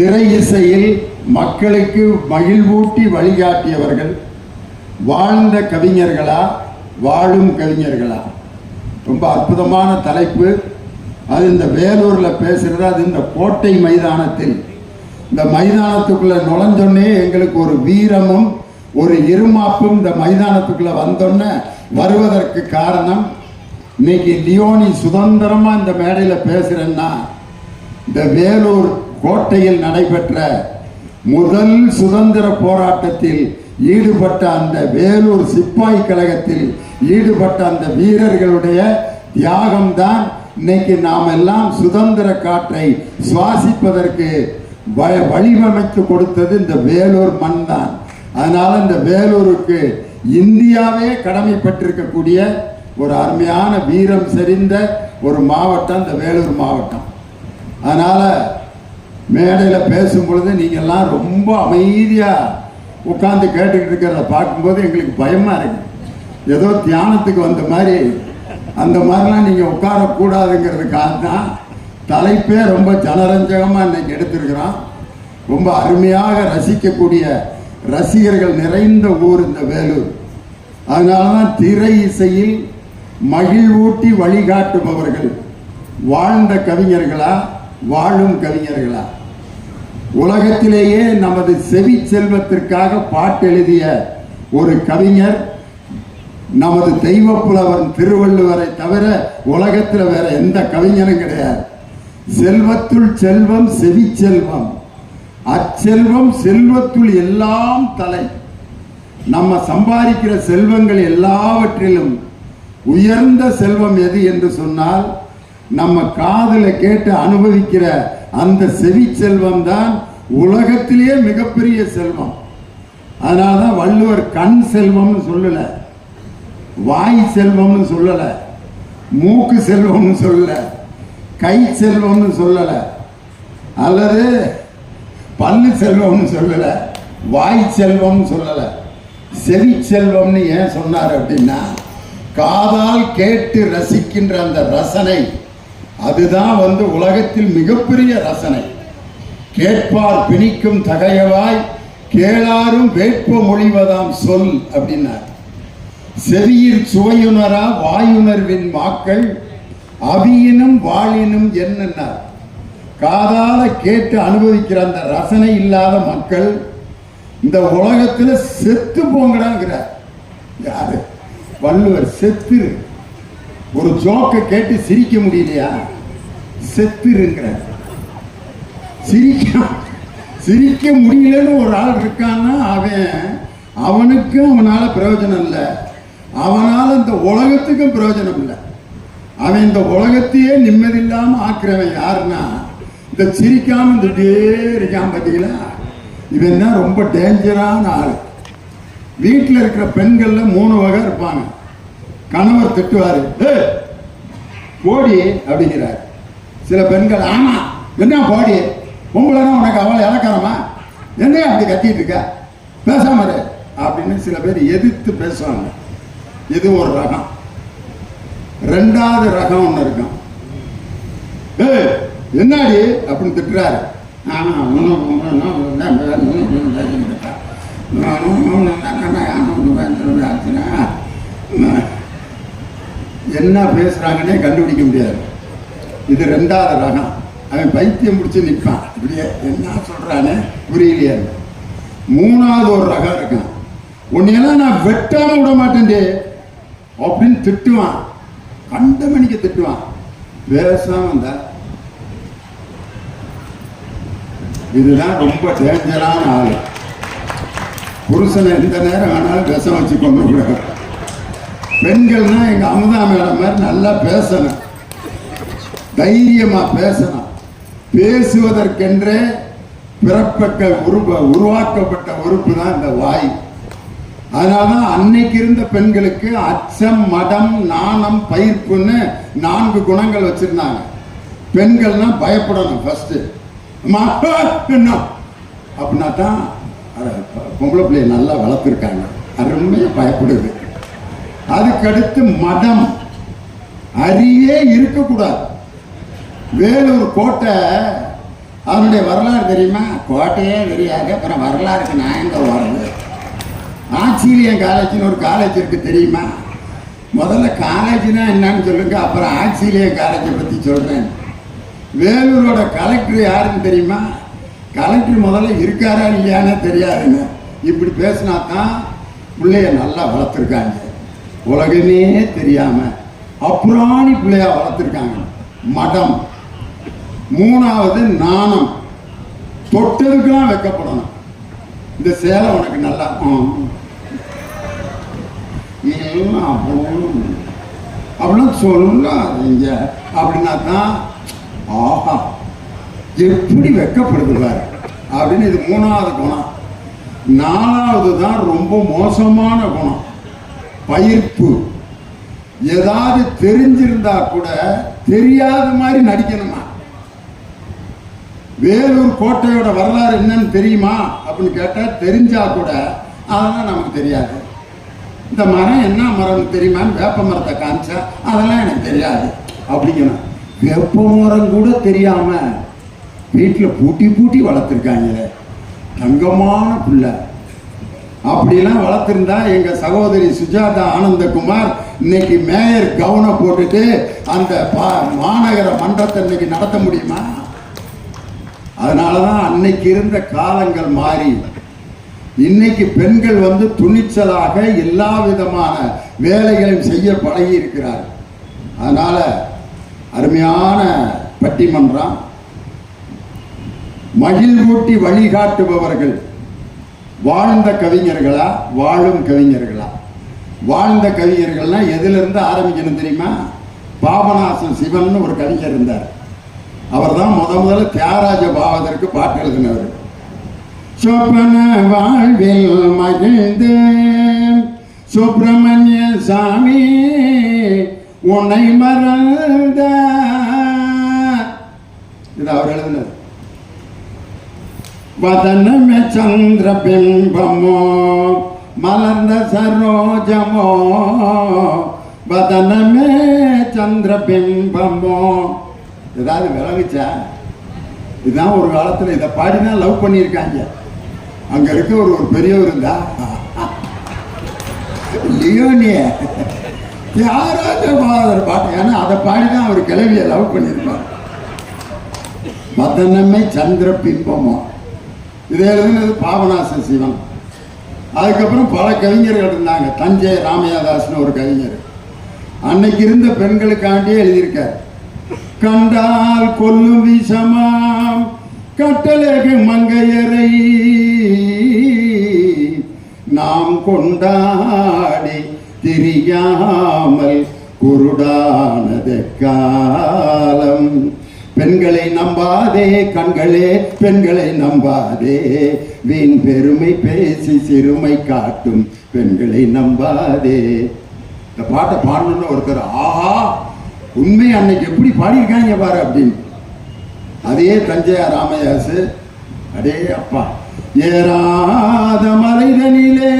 திரை இசையில் மக்களுக்கு மகிழ்வூட்டி வழிகாட்டியவர்கள் வாழ்ந்த கவிஞர்களா வாழும் கவிஞர்களா? ரொம்ப அற்புதமான தலைப்பு. அது இந்த வேலூரில் பேசுகிறது அது இந்த கோட்டை மைதானத்தில். இந்த மைதானத்துக்குள்ளே நுழைஞ்சோன்னே எங்களுக்கு ஒரு வீரமும் ஒரு இருமாப்பும் இந்த மைதானத்துக்குள்ளே வந்தோன்னே வருவதற்கு காரணம் இன்னைக்கு லியோனி சுதந்திரமாக இந்த மேடையில் பேசுகிறேன்னா இந்த வேலூர் கோட்டையில் நடைபெற்ற முதல் சுதந்திர போராட்டத்தில் ஈடுபட்ட அந்த வேலூர் சிப்பாய் கழகத்தில் ஈடுபட்ட அந்த வீரர்களுடைய தியாகம்தான் இன்னைக்கு நாம் எல்லாம் சுதந்திர காற்றை சுவாசிப்பதற்கு வழிவமைத்து கொடுத்தது இந்த வேலூர் மண் தான் அதனால இந்த வேலூருக்கு இந்தியாவே கடமைப்பட்டிருக்கக்கூடிய ஒரு அருமையான வீரம் செறிந்த ஒரு மாவட்டம் இந்த வேலூர் மாவட்டம். அதனால மேடையில் பேசும் பொழுது நீங்கள்லாம் ரொம்ப அமைதியாக உட்காந்து கேட்டுக்கிட்டு இருக்கிறத பார்க்கும்போது எங்களுக்கு பயமாக இருக்கு. ஏதோ தியானத்துக்கு வந்த மாதிரி. அந்த மாதிரிலாம் நீங்கள் உட்காரக்கூடாதுங்கிறதுக்காக தான் தலைப்பே ரொம்ப ஜனரஞ்சகமாக இன்னைக்கு எடுத்திருக்கிறோம். ரொம்ப அருமையாக ரசிக்கக்கூடிய ரசிகர்கள் நிறைந்த ஊர் இந்த வேலூர். அதனால தான் திரை இசையில் மகிழ்வூட்டி வழிகாட்டுபவர்கள். வாழ்ந்த கவிஞர்களா வாழும் கவிஞர்களா. உலகத்திலேயே நமது செவி செல்வத்திற்காக பாட்டு எழுதிய ஒரு கவிஞர் நமது தெய்வ புலவன் திருவள்ளுவரை தவிர உலகத்தில் வேற எந்த கவிஞனும் கிடையாது. செல்வத்துள் செல்வம் செவி செல்வம். அச்செல்வம் செல்வத்துள் எல்லாம் தலை. நம்ம சம்பாதிக்கிற செல்வங்கள் எல்லாவற்றிலும் உயர்ந்த செல்வம் எது என்று சொன்னால் நம்ம காதில் கேட்டு அனுபவிக்கிற அந்த செவி செல்வம் தான் உலகத்திலேயே மிகப்பெரிய செல்வம். அதனால தான் வள்ளுவர் கண் செல்வம்னு சொல்லல வாய் செல்வம்னு சொல்லல மூக்கு செல்வம்னு சொல்லல கை செல்வம்னு சொல்லல அல்லது பல்லு செல்வம்னு சொல்லல வாய் செல்வம்னு சொல்லல. செவி செல்வம்னு ஏன் சொன்னார் அப்படின்னா காதால் கேட்டு ரசிக்கின்ற அந்த ரசனை அதுதான் வந்து உலகத்தில் மிகப்பெரிய ரசனை. கேட்பார் பிணிக்கும் தகையவாய் கேளாரும் வேட்ப மொழிவதாம் சொல் அப்படின்னார். செவியில் சுவையுணரா வாயுணர்வின் மாக்கள் அவியினும் வாழினும் என்னன்னார் காதால கேட்டு அனுபவிக்கிற அந்த ரசனை இல்லாத மக்கள் இந்த உலகத்துல செத்து போங்கடாங்கிறார். யாரு? வள்ளுவர் செத்துரு. ஒரு ஜோக்கை கேட்டு சிரிக்க முடியலையா? செத்துருங்கிற சிரிக்க சிரிக்க முடியலன்னு ஒரு ஆள் இருக்கான்னா அவன் அவனுக்கும் அவனால் பிரயோஜனம் இல்லை. அவனால் இந்த உலகத்துக்கும் பிரயோஜனம் இல்லை. அவன் இந்த உலகத்தையே நிம்மதியில்லாம ஆக்குறவன் யாருன்னா இந்த சிரிக்காம இருந்துட்டே இருக்கான் பார்த்தீங்களா இவன் தான் ரொம்ப டேஞ்சரான ஆள். வீட்டில் இருக்கிற பெண்களில் மூணு வகை இருப்பாங்க. கணவர் திட்டுவாரு போடி அப்படிங்கிறார் சில பெண்கள் ஆமா என்ன போடி பொம்பளைனா உனக்கு அவளை இழக்காரமா என்ன அப்படி கத்திட்டு இருக்க பேசாம அப்படின்னு சில பேர் எதிர்த்து பேசுவாங்க இது ஒரு ரகம் ரெண்டாவது ரகம் ஒன்று இருக்கும் ஏய் என்னடி அப்படின்னு திட்டுறாரு ஆமா, என்ன பேசுறாங்கன்னே கண்டுபிடிக்க முடியாது. இது ரெண்டாவது ரகம். அவன் பைத்தியம் பிடிச்சி நிற்பான். இப்படியே என்ன சொல்றானே புரியலையே. மூணாவது ஒரு ரகம் இருக்கான் உன்னையெல்லாம் நான் வெட்டாம விட மாட்டேன்டே அப்படின்னு திட்டுவான். கண்ட மணிக்கு திட்டுவான். பேசாம இருந்தா இதுதான் ரொம்ப டேஞ்சரான ஆள். புருஷனை எந்த நேரம் ஆனாலும் விஷம் வச்சு கொண்டு விடுவாங்க பெண்கள்னா எங்க அமுதா மேடம் மாதிரி நல்லா பேசணும். தைரியமா பேசணும். பேசுவதற்கென்றே பிறப்பக்க உருவ உருவாக்கப்பட்ட உறுப்பு தான் இந்த வாய். அதனாலதான் அன்னைக்கு இருந்த பெண்களுக்கு அச்சம் மடம் நாணம் பயிர்ப்புன்னு நான்கு குணங்கள் வச்சிருந்தாங்க. பெண்கள்னா பயப்படணும் ஃபர்ஸ்ட் அப்படின்னா தான் பொம்பளை பிள்ளைய நல்லா வளர்த்துருக்காங்க. அருமையாக பயப்படுது. அதுக்கடுத்து மதம். அறியே இருக்கக்கூடாது. வேலூர் கோட்டை அவனுடைய வரலாறு தெரியுமா? கோட்டையே தெரியாது அப்புறம் வரலாறுக்கு நான் எங்க ஓடுறது ஆக்சிலியன் காலேஜ்னு ஒரு காலேஜ் இருக்கு தெரியுமா? முதல்ல காலேஜ்னா என்னன்னு சொல்லுங்க அப்புறம் ஆக்சிலியன் காலேஜை பற்றி சொல்கிறேன் வேலூரோட கலெக்டர் யாருன்னு தெரியுமா? கலெக்டர் முதல்ல இருக்காரா இல்லையானே தெரியாதுங்க. இப்படி பேசினா தான் பிள்ளைய நல்லா வளர்த்துருக்காங்க. உலகமே தெரியாம அப்புறாணி பிள்ளையா வளர்த்துருக்காங்க. மடம். மூணாவது நாணம். தொட்டதுக்கெல்லாம் வைக்கப்படணும். இந்த சேலை உனக்கு நல்லா அப்படின்னு அப்படின்னு அவ்வளவு. அப்படின்னா சொல்லாதீங்க. அப்படின்னா தான் ஆஹா எப்படி வெக்கப்படுது அப்படின்னு இது மூணாவது குணம். நாலாவது தான் ரொம்ப மோசமான குணம். பயிர்ப்பு. ஏதாவது தெரிஞ்சிருந்தா கூட தெரியாத மாதிரி நடிக்கணுமா? வேலூர் கோட்டையோட வரலாறு என்னன்னு தெரியுமா? அப்படின்னு கேட்டால் தெரிஞ்சா கூட அதெல்லாம் நமக்கு தெரியாது. இந்த மரம் என்ன மரம்னு தெரியுமான்னு வேப்ப மரத்தை காமிச்சா அதெல்லாம் எனக்கு தெரியாது. அப்படிங்கணும். வேப்ப மரம் கூட தெரியாமல் வீட்டில் பூட்டி பூட்டி வளர்த்துருக்காங்களே. தங்கமான பிள்ளை. அப்படிலாம் வளர்த்துருந்தா எங்க சகோதரி சுஜாதா ஆனந்தகுமார் இன்னைக்கு மேயர் கவனம் போட்டுட்டு அந்த பா- மாநகர மன்றத்தை இன்னைக்கு நடத்த முடியுமா? அதனாலதான் அன்னைக்கு இருந்த காலங்கள் மாறி. இன்னைக்கு பெண்கள் வந்து துணிச்சலாக எல்லா விதமான வேலைகளையும் செய்ய பழகி இருக்கிறார் அதனால அருமையான பட்டிமன்றம். மகிழ்வூட்டி வழிகாட்டுபவர்கள். வாழ்ந்த கவிஞர்களா வாழும் கவிஞர்களா? வாழ்ந்த கவிஞர்கள்னா எதிலிருந்து ஆரம்பிக்கணும் தெரியுமா? பாபநாசம் சிவன் ஒரு கவிஞர் இருந்தார். அவர் தான் முத முதல்ல தியாகராஜ பாவதற்கு பாட்டு எழுதினவர். சொப்பன வாழ்வில் மகிழ்ந்து சுப்பிரமணிய சாமி உன்னை மறந்த இது அவர் எழுதினார். வதனமே சந்திர பிம்பமோ மலர்ந்த சரோஜமோ வதனமே சந்திர பிம்பமோ ஏதாவது விளங்குச்சா? இதுதான் ஒரு காலத்தில் இதை பாடி தான் லவ் பண்ணியிருக்காங்க. அங்கே இருக்க ஒரு ஒரு பெரியவர் இருந்தா? லியோனிய. தியாகராஜ பாட்டு. ஏன்னா அதை பாடி தான் அவர் கிளவியை லவ் பண்ணியிருப்பார். மதனமே சந்திர பிம்பமோ இதே எழுதினது பாபநாச சிவன். அதுக்கப்புறம் பல கவிஞர்கள் இருந்தாங்க. தஞ்சை ராமையாதாஸ்னு ஒரு கவிஞர். அன்னைக்கு இருந்த பெண்களுக்காண்டியே எழுதியிருக்கார். கண்டால் கொல்லும் விஷமாம் கட்டழகு மங்கையரை. நாம் கொண்டாடி தெரியாமல் குருடானது காலம். பெண்களை நம்பாதே கண்களே பெண்களை நம்பாதே. வீண் பெருமை பேசி சிறுமை காட்டும் பெண்களை நம்பாதே. இந்த பாட்டை பாடணும்னு ஒருத்தர் ஆஹா உண்மை அன்னைக்கு எப்படி பாடியிருக்காங்க பாரு அப்படின்னு. அதே தஞ்சையா ராமயாசு அடே அப்பா ஏறாத மலைதனிலே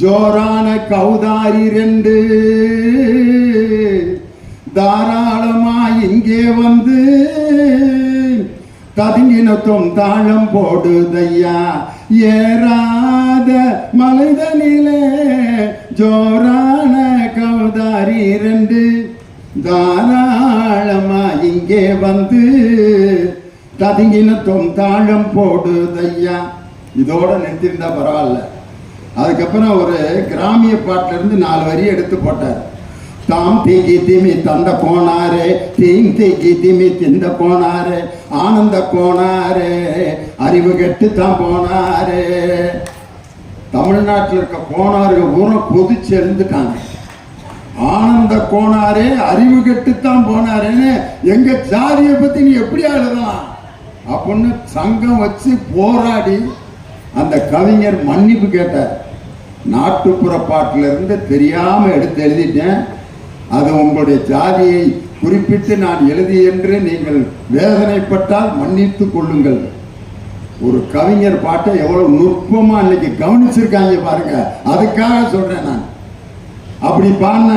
ஜோரான கௌதாரி ரெண்டு தாரா இங்கே வந்து ததுங்கினத்தும் தாழம் போடுதையா? ஏறாத மலைதனிலே ஜோரான கௌதாரி ரெண்டு தாராளமா இங்கே வந்து ததுங்கினத்தும் தாழம் போடுதையா? இதோட நிறுத்தியிருந்தா பரவாயில்ல. அதுக்கப்புறம் ஒரு கிராமிய பாட்டுல இருந்து நாலு வரி எடுத்து போட்டார். தாம் தீகி திமி தந்த போனாரு தீம் தீகி திமி திந்த போனாரு ஆனந்த போனாரு அறிவு கெட்டு தான் போனாரு. தமிழ்நாட்டில் இருக்க போனாருங்க பூரா கொதிச்சு எழுந்துட்டாங்க ஆனந்த கோணாரே அறிவு கெட்டுத்தான் போனாருன்னு எங்க ஜாதியை பத்தி நீ எப்படி எழுதலாம் அப்படின்னு சங்கம் வச்சு போராடி அந்த கவிஞர் மன்னிப்பு கேட்டார். நாட்டுப்புற பாட்டுல இருந்து தெரியாம எடுத்து எழுதிட்டேன். அது உங்களுடைய ஜாதியை குறிப்பிட்டு நான் எழுதி என்று நீங்கள் வேதனைப்பட்டால் மன்னித்துக் கொள்ளுங்கள். ஒரு கவிஞர் பாட்டை எவ்வளவு நுட்பமா இன்னைக்கு கவனிச்சிருக்காங்க பாருங்க. அதுக்காக சொல்றேன் நான். அப்படி பாடின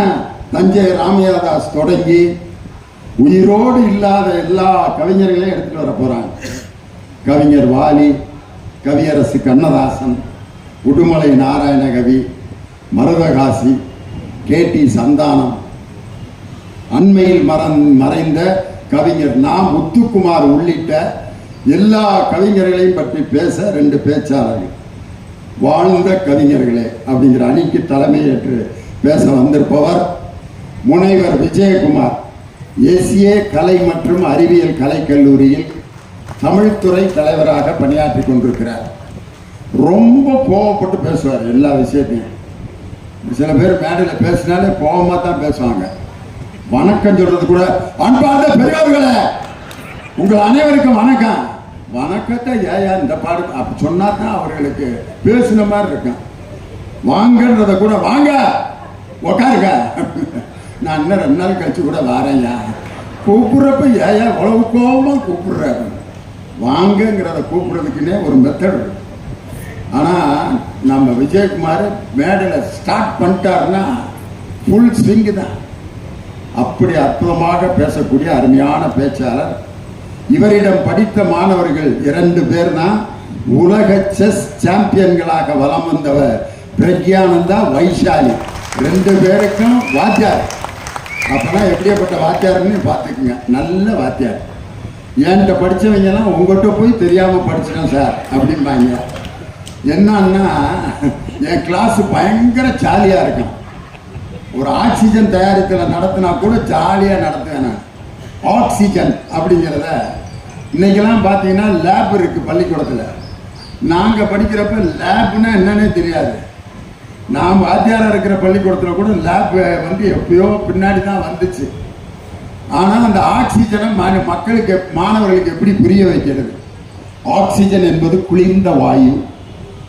தஞ்சை ராமையாதாஸ் தொடங்கி உயிரோடு இல்லாத எல்லா கவிஞர்களையும் எடுத்துட்டு வர போறாங்க. கவிஞர் வாலி கவியரசு கண்ணதாசன் உடுமலை நாராயணகவி மருதகாசி கே டி சந்தானம் அண்மையில் மறந் மறைந்த கவிஞர் நா முத்துக்குமார் உள்ளிட்ட எல்லா கவிஞர்களையும் பற்றி பேச ரெண்டு பேச்சாளர்கள். வாழ்ந்த கவிஞர்களே அப்படிங்கிற அணிக்கு தலைமையேற்று பேச வந்திருப்பவர் முனைவர் விஜயகுமார். எஸ்ஏ கலை மற்றும் அறிவியல் கலைக்கல்லூரியில் தமிழ்துறை தலைவராக பணியாற்றி கொண்டிருக்கிறார். ரொம்ப கோவப்பட்டு பேசுவார் எல்லா விஷயத்தையும். சில பேர் மேடையில் பேசினாலே கோபமாக தான் பேசுவாங்க. வணக்கம் சொல்றது கூட அன்பார்ந்த பெரியவர்களே உங்கள் அனைவருக்கும் வணக்கம். வணக்கத்தை ஏயா இந்த பாடு அப்படி சொன்னா தான் அவர்களுக்கு பேசின மாதிரி இருக்கும். வாங்கன்றத கூட வாங்க உக்காருங்க. நான் இன்னும் ரெண்டு நாள் கழிச்சு கூட வரேன்யா. கூப்பிடுறப்ப ஏயா உழவு கோபமாக கூப்பிடுறாரு? வாங்கங்கிறத கூப்பிடுறதுக்குன்னே ஒரு மெத்தட் ஆனால் நம்ம விஜயகுமார் மேடையில் ஸ்டார்ட் பண்ணிட்டாருன்னா ஃபுல் ஸ்விங்கு தான். அப்படி அற்புதமாக பேசக்கூடிய அருமையான பேச்சாளர். இவரிடம் படித்த மாணவர்கள் இரண்டு பேர் தான் உலக செஸ் சாம்பியன்களாக வலம் வந்தவர் பிரக்யானந்தா வைஷாலி. ரெண்டு பேருக்கும் வாத்தியார். அப்பனா எப்படியாப்பட்ட வாத்தியார்னு பார்த்துக்குங்க. நல்ல வாத்தியார். என்கிட்ட படித்தவங்கலாம் உங்கள்கிட்ட போய் தெரியாமல் படிச்சிட்டேன் சார் அப்படிம்பாங்க. என்னன்னா என் கிளாஸ் பயங்கர ஜாலியாக இருக்கும். ஒரு ஆக்சிஜன் தயாரித்தல நடத்தினா கூட ஜாலியாக நடத்துவேன்? நான் ஆக்சிஜன் அப்படிங்கிறத இன்றைக்கெல்லாம் பார்த்தீங்கன்னா லேப் இருக்குது பள்ளிக்கூடத்தில். நாங்கள் படிக்கிறப்ப லேப்னா என்னன்னே தெரியாது. நாம் வாத்தியாராக இருக்கிற பள்ளிக்கூடத்தில் கூட லேப் வந்து எப்பயோ பின்னாடி தான் வந்துச்சு. ஆனால் அந்த ஆக்சிஜனை மக்களுக்கு மாணவர்களுக்கு எப்படி புரிய வைக்கிறது? ஆக்சிஜன் என்பது குளிர்ந்த வாயு.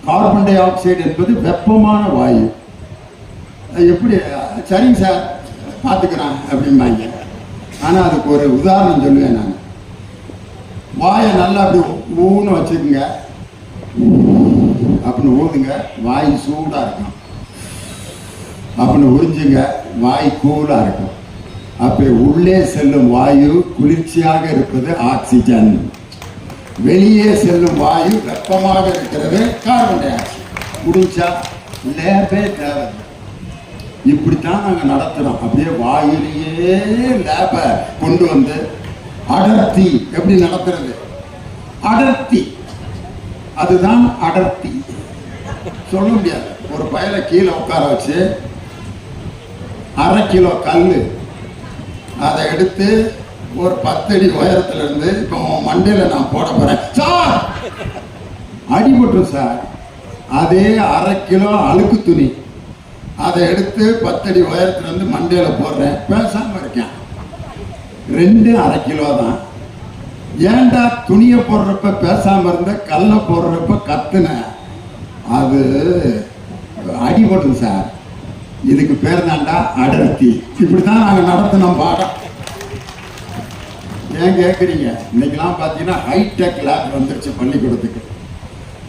கார்பன் டை ஆக்சைடு என்பது வெப்பமான வாயு. எப்படி சரிங்க சார் பார்த்துக்கிறான் அப்படிம்பாங்க. ஆனால் அதுக்கு ஒரு உதாரணம் சொல்லுவேன் நான். வாயை நல்லா அப்படி ஊன்னு வச்சுக்கோங்க. அப்படின்னு ஊதுங்க வாய் சூடாக இருக்கும். அப்படின்னு உறிஞ்சுங்க வாய் கூலாக இருக்கும். அப்படி உள்ளே செல்லும் வாயு குளிர்ச்சியாக இருப்பது ஆக்சிஜன். வெளியே செல்லும் வாயு வெப்பமாக இருக்கிறது கார்பன் டை ஆக்சைடு. முடிஞ்சா லேபே தேவை. இப்படித்தான் நாங்கள் நடத்துகிறோம் அப்படியே வாயிலேயே லேபை கொண்டு வந்து அடர்த்தி எப்படி நடத்துறது? அடர்த்தி. அதுதான் அடர்த்தி. சொல்ல முடியாது. ஒரு பயலை கீழே உட்கார வச்சு அரை கிலோ கல் அதை எடுத்து ஒரு பத்தடி உயரத்துல இருந்து இப்போ மண்டையில நான் போட போறேன். சார்! அடிபட்டுரும் சார். அதே அரை கிலோ அழுக்கு துணி. அதை எடுத்து பத்தடி உயரத்துல இருந்து மண்டையில போடுறேன். பேசாம இருக்கேன். ரெண்டு அரை கிலோ தான். ஏன்டா துணியை போடுறப்ப பேசாம இருந்த கல்லை போடுறப்ப கத்துன? அது அடிபட்டுது சார். இதுக்கு பேர் தாண்டா அடர்த்தி. இப்படித்தான் நாங்கள் நடத்தினோம் பாடம். ஏன் கேட்குறீங்க இன்னைக்கெல்லாம் பார்த்தீங்கன்னா ஹைடெக் லேப் வந்துருச்சு பள்ளிக்கூடத்துக்கு.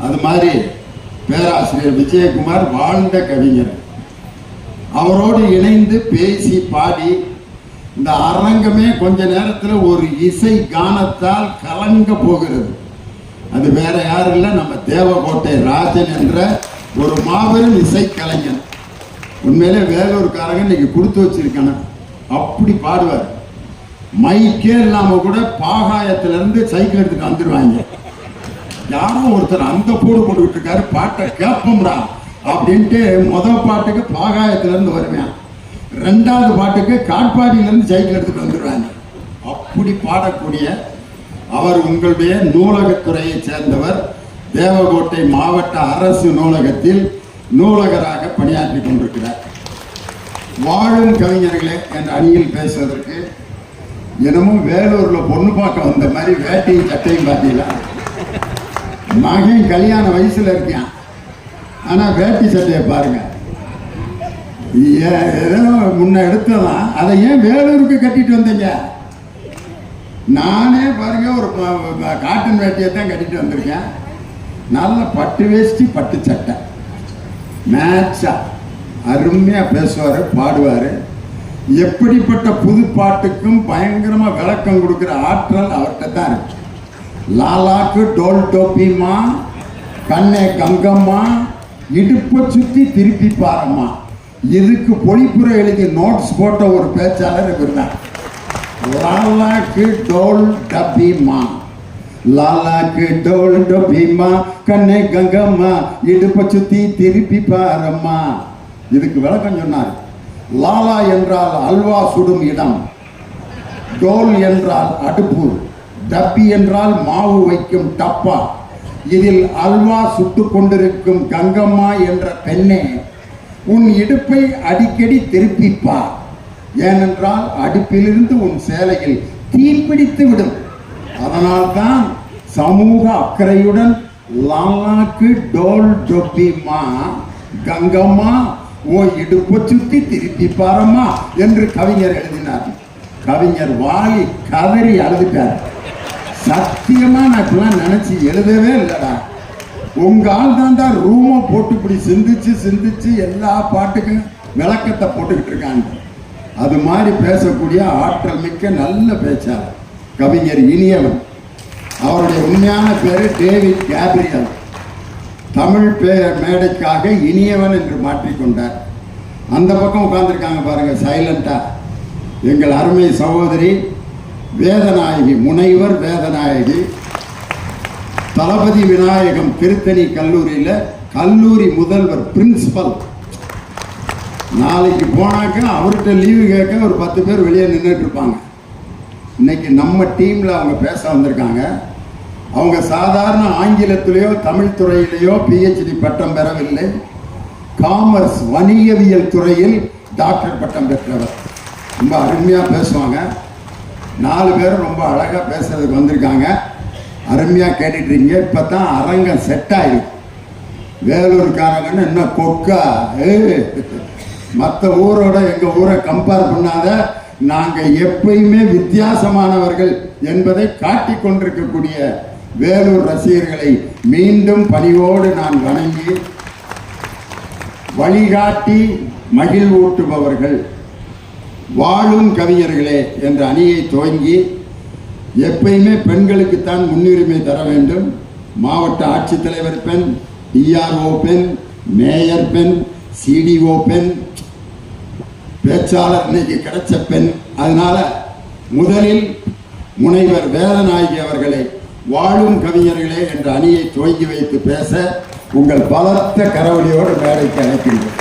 அது மாதிரி பேராசிரியர் விஜயகுமார் வாழ்ந்த கவிஞர். அவரோடு இணைந்து பேசி பாடி இந்த அரங்கமே கொஞ்ச நேரத்தில் ஒரு இசை கானத்தால் கலங்க போகிறது. அது வேற யாரும் இல்லை நம்ம தேவகோட்டை ராஜன் என்ற ஒரு மாபெரும் இசை கலைஞன் உண்மையிலே வேலூர்காரங்க இன்னைக்கு கொடுத்து வச்சிருக்கணும். அப்படி பாடுவார். மைக்கே இல்லாம கூட பாகாயத்துல இருந்து சைக்கிள் எடுத்துட்டு வந்துடுவாங்க யாரும் ஒருத்தர் அந்த போடு போட்டுக்கிட்டு இருக்காரு பாட்டை கேட்போம்டா அப்படின்ட்டு முதல் பாட்டுக்கு பாகாயத்துலேருந்து வருவேன். ரெண்டாவது பாட்டுக்கு காட்பாடியிலேருந்து சைக்கிள் எடுத்துகிட்டு வந்துடுவாங்க அப்படி பாடக்கூடிய அவர் உங்களுடைய நூலகத்துறையை சேர்ந்தவர் தேவகோட்டை மாவட்ட அரசு நூலகத்தில் நூலகராக பணியாற்றி கொண்டிருக்கிறார். வாழும் கவிஞர்களே என்ற அணியில் பேசுவதற்கு தினமும் வேலூரில் பொண்ணு பார்க்க வந்த மாதிரி வேட்டையும் சட்டையும் பார்த்தீங்களா? மகன் கல்யாண வயசில் இருக்கான் ஆனால் வேட்டி சட்டையை பாருங்க. ஏதோ முன்ன எடுத்ததான் அதை ஏன் வேலூருக்கு கட்டிட்டு வந்தீங்க? நானே பாருங்க ஒரு காட்டன் வேட்டியை தான் கட்டிட்டு வந்திருக்கேன். நல்ல பட்டு வேஷ்டி பட்டு சட்டை. மேட்சா அருமையாக பேசுவார் பாடுவார். எப்படிப்பட்ட புது பாட்டுக்கும் பயங்கரமா விளக்கம் கொடுக்குற ஆற்றல் அவர்கிட்ட தான் இருக்கு. லாலாக்கு டோல் டோப்பிமா கண்ணே கங்கம்மா இடுப்பை சுத்தி திருப்பி பாரம்மா. இதுக்கு பொழிப்புற எழுதி நோட்ஸ் போட்ட ஒரு பேச்சாளர் இவர் தான். லாலாக்கு டோல் டப்பிமா லாலாக்கு டோல் டபிமா கண்ணே கங்கம்மா இடுப்பை சுத்தி திருப்பி பாரம்மா. இதுக்கு விளக்கம் சொன்னார். லாலா என்றால் அல்வா சுடும் இடம். டோல் என்றால் அடுப்பு. டப்பி என்றால் மாவு வைக்கும் டப்பா. இதில் அல்வா சுட்டு கொண்டிருக்கும் கங்கம்மா என்ற பெண்ணே உன் இடுப்பை அடிக்கடி திருப்பிப்பா. ஏனென்றால் அடுப்பிலிருந்து உன் சேலையில் தீப்பிடித்து விடும். அதனால்தான் சமூக அக்கறையுடன் லாலாக்கு டோல் டொப்பிமா கங்கம்மா ஓ இடுப்பை சுத்தி திருப்பி பாரம்மா என்று கவிஞர் எழுதினார். கவிஞர் வாலி கதறி அழுதுட்டார். சத்தியமா நான் இப்பெல்லாம் நினைச்சு எழுதவே இல்லடா. உங்க ஆள் தான் தான் ரூமை போட்டு இப்படி சிந்திச்சு சிந்திச்சு எல்லா பாட்டுக்கும் விளக்கத்தை போட்டுக்கிட்டு இருக்காங்க. அது மாதிரி பேசக்கூடிய ஆற்றல் மிக்க நல்ல பேச்சாளர் கவிஞர் இனியவன். அவருடைய உண்மையான பேரு டேவிட் கேப்ரியல். தமிழ் பே மேடைக்காக இனியவன் என்று மாற்றிக்கொண்டார் அந்த பக்கம் உட்காந்துருக்காங்க பாருங்க சைலண்டா. எங்கள் அருமை சகோதரி வேதநாயகி முனைவர் வேதநாயகி தளபதி விநாயகம் திருத்தணி கல்லூரியில் கல்லூரி முதல்வர் பிரின்சிபல் நாளைக்கு போனாக்க அவர்கிட்ட லீவு கேட்க ஒரு பத்து பேர் வெளியே நின்றுட்டு இருப்பாங்க. இன்னைக்கு நம்ம டீமில் அவங்க பேச வந்திருக்காங்க. அவங்க சாதாரண ஆங்கிலத்திலேயோ தமிழ் துறையிலேயோ பிஹெச்டி பட்டம் பெறவில்லை. காமர்ஸ் வணிகவியல் துறையில் டாக்டர் பட்டம் பெற்றவர். ரொம்ப அருமையாக பேசுவாங்க. நாலு பேரும் ரொம்ப அழகாக பேசுறதுக்கு வந்திருக்காங்க. அருமையாக கேட்டுட்ருக்கீங்க இப்போ தான் அரங்கம் செட் ஆயிருக்கு வேலூர்காரங்கன்னு என்ன கொக்கா? மற்ற ஊரோட எங்கள் ஊரை கம்பேர் பண்ணாத நாங்கள் எப்பயுமே வித்தியாசமானவர்கள் என்பதை காட்டி கொண்டிருக்கக்கூடிய வேலூர் ரசிகர்களை மீண்டும் பணிவோடு நான் வணங்கி வழிகாட்டி மகிழ்வூட்டுபவர்கள். வாழும் கவிஞர்களே என்ற அணியை துவங்கி எப்பயுமே பெண்களுக்குத்தான் முன்னுரிமை தர வேண்டும். மாவட்ட ஆட்சித்தலைவர் பெண் டிஆர்ஓ பெண் மேயர் பெண் சிடிஓ பெண் பேச்சாளர் இன்னைக்கு கிடைச்ச பெண். அதனால முதலில் முனைவர் வேதநாயகி அவர்களை வாழும் கவிஞர்களே என்ற அணியை துவங்கி வைத்து பேச உங்கள் பலத்த கரவழியோடு மேடைக்கு அழைக்கின்றோம்.